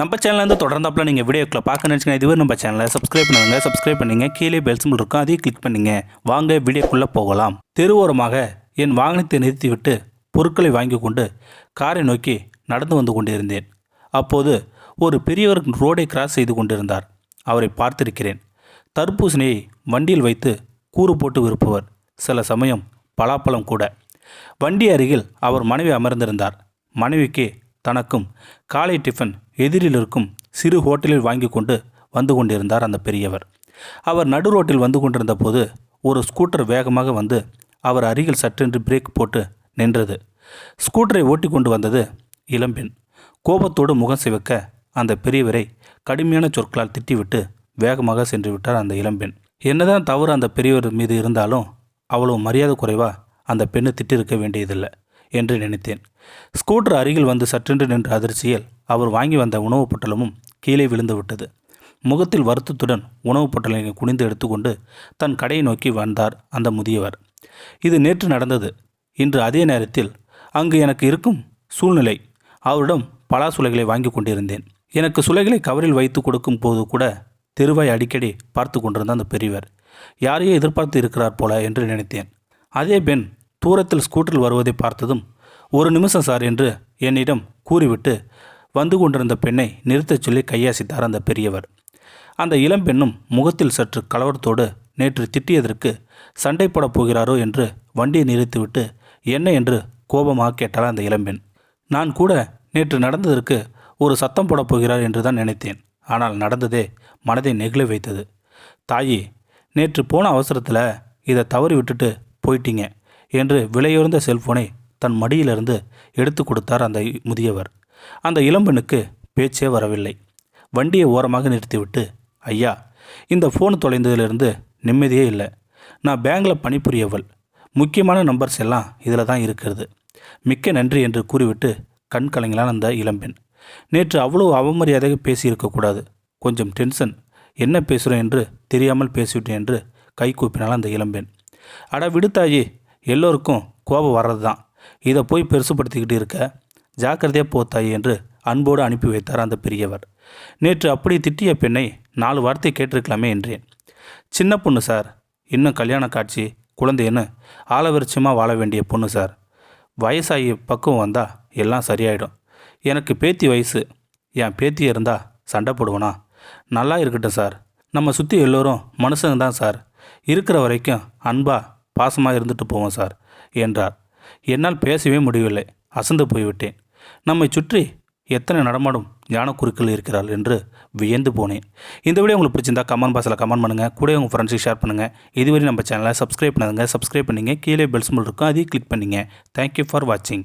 நம்ம சேனல்லேருந்து தொடர்ந்தாப்பில் நீங்கள் வீடியோக்களை பார்க்க நினச்சிங்கன்னா இதுவே நம்ம சேனலை சப்ஸ்கிரைப் பண்ணுங்க. சப்ஸ்கிரைப் பண்ணுங்க. கீழே பெல் சிம்பிள் இருக்கும். அதையும் கிளிக் பண்ணுங்க. வாங்க வீடியோக்குள்ளே போகலாம். தெருவோரமாக என் வாகனத்தை நிறுத்திவிட்டு பொருட்களை வாங்கி கொண்டு காரை நோக்கி நடந்து வந்து கொண்டிருந்தேன். அப்போது ஒரு பெரியவர் ரோடை கிராஸ் செய்து கொண்டிருந்தார். அவரை பார்த்திருக்கிறேன். தர்பூசணியை வண்டியில் வைத்து கூறு போட்டு விற்பவர். சில சமயம் பலாப்பழம் கூட. வண்டி அருகில் அவர் மனைவி அமர்ந்திருந்தார். மனைவிக்கு தனக்கும் காலை டிஃபன் எதிரில் இருக்கும் சிறு ஹோட்டலில் வாங்கி கொண்டு வந்து கொண்டிருந்தார் அந்த பெரியவர். அவர் நடு ரோட்டில் வந்து கொண்டிருந்த போது ஒரு ஸ்கூட்டர் வேகமாக வந்து அவர் அருகில் சற்றென்று பிரேக் போட்டு நின்றது. ஸ்கூட்டரை ஓட்டி கொண்டு வந்தது இளம்பெண் கோபத்தோடு முகம் சிவக்க அந்த பெரியவரை கடுமையான சொற்களால் திட்டிவிட்டு வேகமாக சென்று விட்டார் அந்த இளம்பெண் என்னதான் தவறு அந்த பெரியவர் மீது இருந்தாலும் அவ்வளவு மரியாதை குறைவாக அந்த பெண்ணை திட்டிருக்க வேண்டியதில்லை. என்று நினைத்தேன். ஸ்கூட்டர் அருகில் வந்து சற்றென்று நின்ற அதிர்ச்சியில் அவர் வாங்கி வந்த உணவுப் பொட்டலமும் கீழே விழுந்து விட்டது. முகத்தில் வருத்தத்துடன் உணவுப் பொட்டலை குனிந்து எடுத்துக்கொண்டு தன் கடையை நோக்கி வந்தார் அந்த முதியவர். இது நேற்று நடந்தது. இன்று அதே நேரத்தில் அங்கு எனக்கு இருக்கும் சூழ்நிலை அவரிடம் பலா சுலைகளை வாங்கி கொண்டிருந்தேன். எனக்கு சுலைகளை கவரில் வைத்து கொடுக்கும் போது கூட தெருவாய் அடிக்கடி பார்த்து கொண்டிருந்த அந்த பெரியவர் யாரையோ எதிர்பார்த்து இருக்கிறார் போல என்று நினைத்தேன். அதே பெண் தூரத்தில் ஸ்கூட்டரில் வருவதை பார்த்ததும் ஒரு நிமிஷம் சார் என்று என்னிடம் கூறிவிட்டு வந்து கொண்டிருந்த பெண்ணை நிறுத்தச் சொல்லி கையாசித்தார் அந்த பெரியவர். அந்த இளம்பெண்ணும் முகத்தில் சற்று கலவரத்தோடு நேற்று திட்டியதற்கு சண்டை போடப் போகிறாரோ என்று வண்டியை நிறுத்திவிட்டு என்ன? என்று கோபமாக கேட்டாள் அந்த இளம்பெண் நான் கூட நேற்று நடந்ததற்கு ஒரு சத்தம் போடப் போகிறார் என்று தான் நினைத்தேன். ஆனால் நடந்ததே மனதை நெகிழ வைத்தது. தாயி நேற்று போன அவசரத்தில் இதை தவறி விட்டுட்டு போயிட்டீங்க. என்று விலையுறந்த செல்போனை தன் மடியிலிருந்து எடுத்து கொடுத்தார் அந்த முதியவர். அந்த இளம்பெண்ணுக்கு பேச்சே வரவில்லை. வண்டியை ஓரமாக நிறுத்திவிட்டு ஐயா இந்த ஃபோன் தொலைந்ததிலிருந்து நிம்மதியே இல்லை. நான் பேங்கில் பணிபுரியவள். முக்கியமான நம்பர்ஸ் எல்லாம் இதில் தான் இருக்கிறது. மிக்க நன்றி என்று கூறிவிட்டு கண் கலங்கினான் அந்த இளம்பெண். நேற்று அவ்வளோ அவமரியாதையாக பேசியிருக்கக்கூடாது கொஞ்சம் டென்ஷன் என்ன பேசுகிறோம் என்று தெரியாமல் பேசிவிட்டேன் என்று கை கூப்பினாள் அந்த இளம்பெண். அட விடுத்தாயி எல்லோருக்கும் கோபம் வர்றது தான் இதை போய் பெருசுப்படுத்திக்கிட்டு இருக்க ஜாக்கிரதையாக போத்தாய் என்று அன்போடு அனுப்பி வைத்தார் அந்த பெரியவர். நேற்று அப்படி திட்டிய பெண்ணை நாலு வார்த்தை கேட்டிருக்கலாமே என்றேன். சின்ன பொண்ணு சார். இன்னும் கல்யாண காட்சி குழந்தைன்னு ஆலவரிச்சமாக வாழ வேண்டிய பொண்ணு சார். வயசாகி பக்குவம் வந்தால் எல்லாம் சரியாயிடும். எனக்கு பேத்தி வயசு. என் பேத்தி இருந்தால் சண்டை போடுவனா? நல்லா இருக்கட்டும் சார். நம்ம சுற்றி எல்லோரும் மனுஷங்க தான் சார். இருக்கிற வரைக்கும் அன்பா பாசமாக இருந்துட்டு போவோம் சார் என்றார். என்னால் பேசவே முடியவில்லை. அசந்து போய்விட்டேன். நம்மை சுற்றி எத்தனை நடமாடும் ஞான குருக்கள் இருக்கிறாள் என்று வியந்து போனேன். இந்த வீடியோ உங்களுக்கு பிடிச்சிருந்தா கமெண்ட் பாக்ஸில் கமெண்ட் பண்ணுங்கள் கூட உங்கள் ஃப்ரெண்ட்ஸுக்கு ஷேர் பண்ணுங்கள் இதுவரை நம்ம சேனலை சப்ஸ்கிரைப் பண்ணுங்கள் சப்ஸ்கிரைப் பண்ணிங்க. கீழே பெல் இருக்கும். அதையும் கிளிக் பண்ணிங்க. தேங்க்யூ ஃபார் வாட்சிங்